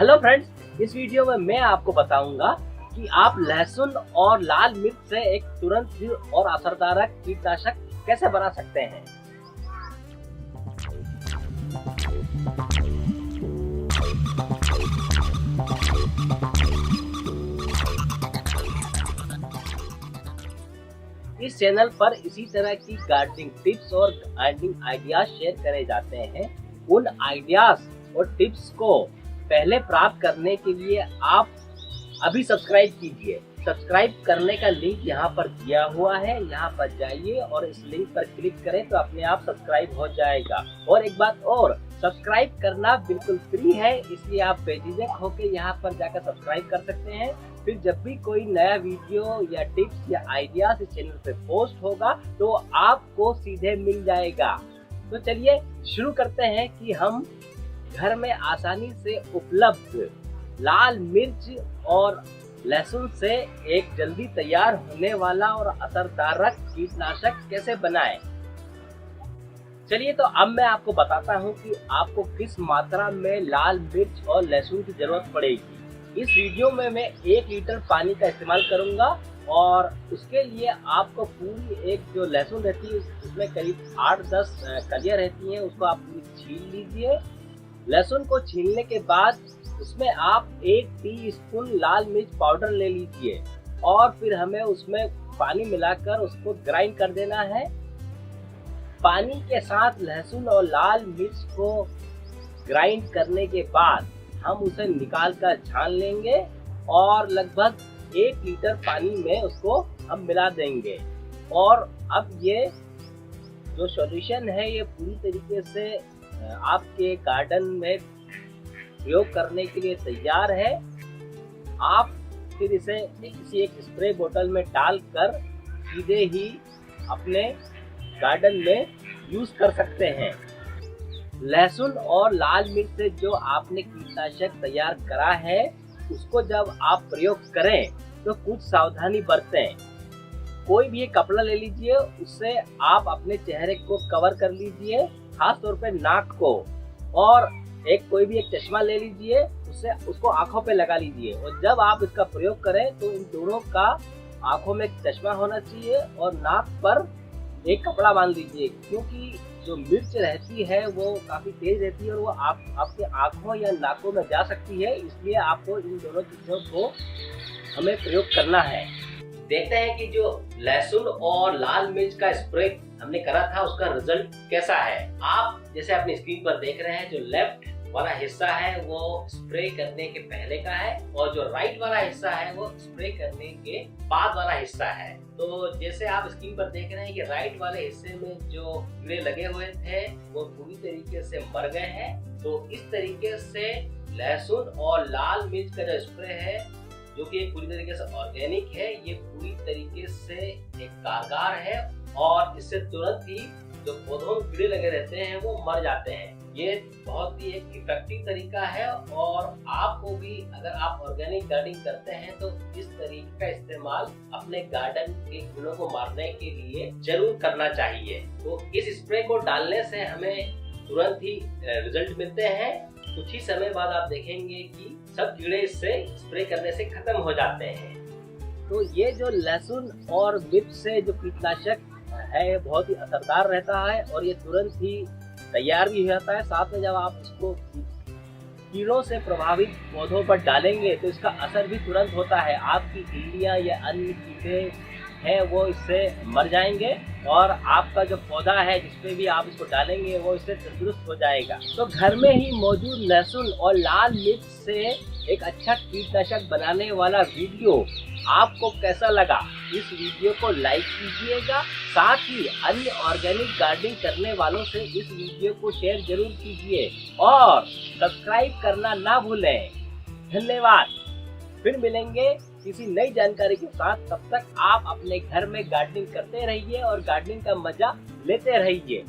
Hello friends इस video में मैं आपको बताऊँगा कि आप लहसुन और लाल मिर्च से एक तुरंत और असरदार कीटनाशक कैसे बना सकते हैं? इस चैनल पर इसी तरह की गार्डनिंग टिप्स और गार्डनिंग आइडियाज़ शेयर करे जाते हैं। उन आइडियाज़ और टिप्स को पहले प्राप्त करने के लिए आप अभी सब्सक्राइब कीजिए। सब्सक्राइब करने का लिंक यहाँ पर दिया हुआ है, यहाँ पर जाइए और इस लिंक पर क्लिक करें तो अपने आप सब्सक्राइब हो जाएगा। और एक बात और सब्सक्राइब करना बिल्कुल फ्री है, इसलिए आप बेझिझक होकर यहाँ पर जाकर सब्सक्राइब कर सकते हैं। फिर जब भी कोई नया वीडियो या टिप्स या आइडियाज़ इस चैनल पे पोस्ट होगा तो आपको सीधे मिल जाएगा। तो चलिए शुरू करते हैं कि हम घर में आसानी से उपलब्ध लाल मिर्च और लहसुन से एक जल्दी तैयार होने वाला और असरदार कीटनाशक कैसे बनाएँ? चलिए तो अब मैं आपको बताता हूँ कि आपको किस मात्रा में लाल मिर्च और लहसुन की ज़रूरत पड़ेगी इस वीडियो में मैं एक लीटर पानी का इस्तेमाल करूँगा और उसके लिए आपको पूरी एक जो लहसुन रहती है, उसमें करीब आठ दस कलियाँ रहती हैं, उसको आप पूरी छील लीजिए लहसुन को छीलने के बाद उसमें आप एक टी स्पून लाल मिर्च पाउडर ले लीजिए और फिर हमें उसमें पानी मिलाकर उसको ग्राइंड कर देना है। पानी के साथ लहसुन और लाल मिर्च को ग्राइंड करने के बाद हम उसे निकाल कर छान लेंगे और लगभग एक लीटर पानी में उसको हम मिला देंगे। और अब ये जो सॉल्यूशन है, ये पूरी तरीके से आपके गार्डन में प्रयोग करने के लिए तैयार है। आप फिर इसे किसी एक स्प्रे बोतल में डालकर सीधे ही अपने गार्डन में यूज़ कर सकते हैं। लहसुन और लाल मिर्च से जो आपने कीटनाशक तैयार करा है, उसको जब आप प्रयोग करें तो कुछ सावधानी बरतें। कोई भी एक कपड़ा ले लीजिए उससे आप अपने चेहरे को कवर कर लीजिए। खास तौर पे नाक को। और एक कोई भी एक चश्मा ले लीजिए उससे उसको आँखों पे लगा लीजिए। और जब आप इसका प्रयोग करें तो इन दोनों का आँखों में चश्मा होना चाहिए और नाक पर एक कपड़ा बाँध लीजिए। क्योंकि जो मिर्च रहती है, वो काफ़ी तेज रहती है और वो आप, आपके आँखों या नाकों में जा सकती है। इसलिए आपको इन दोनों चीज़ों को हमें प्रयोग करना है। देखते हैं कि जो लहसुन और लाल मिर्च का स्प्रे हमने करा था, उसका रिज़ल्ट कैसा है? आप जैसे अपनी स्क्रीन पर देख रहे हैं, जो लेफ़्ट वाला हिस्सा है, वो स्प्रे करने के पहले का है और जो राइट वाला हिस्सा है, वो स्प्रे करने के बाद वाला हिस्सा है। तो जैसे आप स्क्रीन पर देख रहे हैं कि राइट वाले हिस्से में जो कीड़े लगे हुए थे, वो पूरी तरीके से मर गए हैं। तो इस तरीके से लहसुन और लाल मिर्च का जो स्प्रे है जो कि पूरी तरीके से ऑर्गेनिक है, ये पूरी तरीके से एक कारगर है और इससे तुरंत ही जो पौधों में कीड़े लगे रहते हैं, वो मर जाते हैं। ये बहुत ही एक इफ़ेक्टिव तरीका है और आपको भी अगर आप ऑर्गेनिक गार्डनिंग करते हैं तो इस तरीके का इस्तेमाल अपने गार्डन के कीड़ों को मारने के लिए ज़रूर करना चाहिए। तो इस स्प्रे को डालने से हमें तुरंत ही रिज़ल्ट मिलते हैं। कुछ ही समय बाद आप देखेंगे कि सब कीड़े इससे स्प्रे करने से खत्म हो जाते हैं। तो ये जो लहसुन और मिर्च से जो कीटनाशक है बहुत ही असरदार रहता है और ये तुरंत ही तैयार भी हो जाता है। साथ में जब आप इसको कीड़ों से प्रभावित पौधों पर डालेंगे तो इसका असर भी तुरंत होता है। आपकी इल्लियाँ या अन्य कीड़े है, वो इससे मर जाएँगे और आपका जो पौधा है जिसपे भी आप इसको डालेंगे, वो इससे तंदुरुस्त हो जाएगा। तो घर में ही मौजूद लहसुन और लाल मिर्च से एक अच्छा कीटनाशक बनाने वाला वीडियो आपको कैसा लगा? इस वीडियो को लाइक कीजिएगा। साथ ही अन्य ऑर्गेनिक गार्डनिंग करने वालों से इस वीडियो को शेयर ज़रूर कीजिए और सब्सक्राइब करना ना भूलें। धन्यवाद। फिर मिलेंगे किसी नई जानकारी के साथ। तब तक आप अपने घर में गार्डनिंग करते रहिए और गार्डनिंग का मज़ा लेते रहिए।